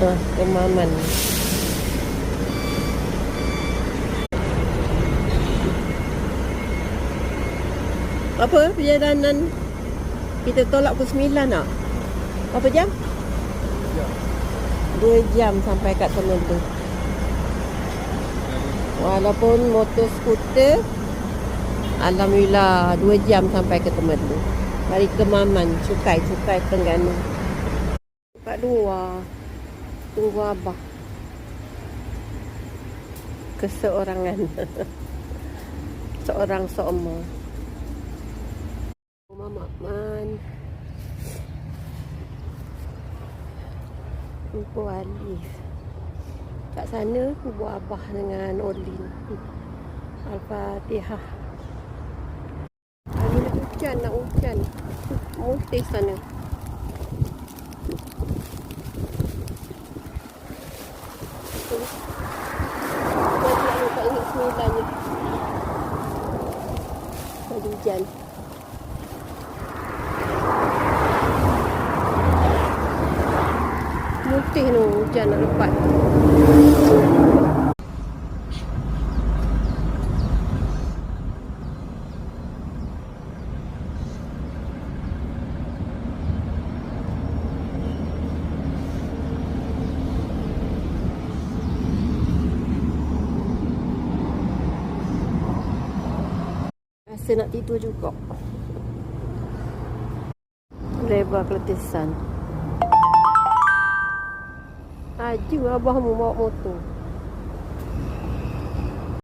Ha, kemaman. Apa perjalanan kita tolak pukul 9 nak? Berapa jam? Dua jam sampai kat tunnel tu. Walaupun motor skuter Alhamdulillah dua jam sampai ke Temerloh. Dari Kemaman, Cukai, Cukai Tengganu. Kat luar. Tunggu. Keseorangan. Seorang seumur. Rumah Mak Man. Ibu Alif. Kat sana, Ibu Abah dengan Olin. Al-Fatihah. Hari nak hujan, nak hujan. Mutih sana. Jadi aku tak ingat sembilannya. Tadi hujan. Mutih tu hujan nak lepat. Rasa nak tidur juga. Lebar keletisan. Aju abah mu bawa motor.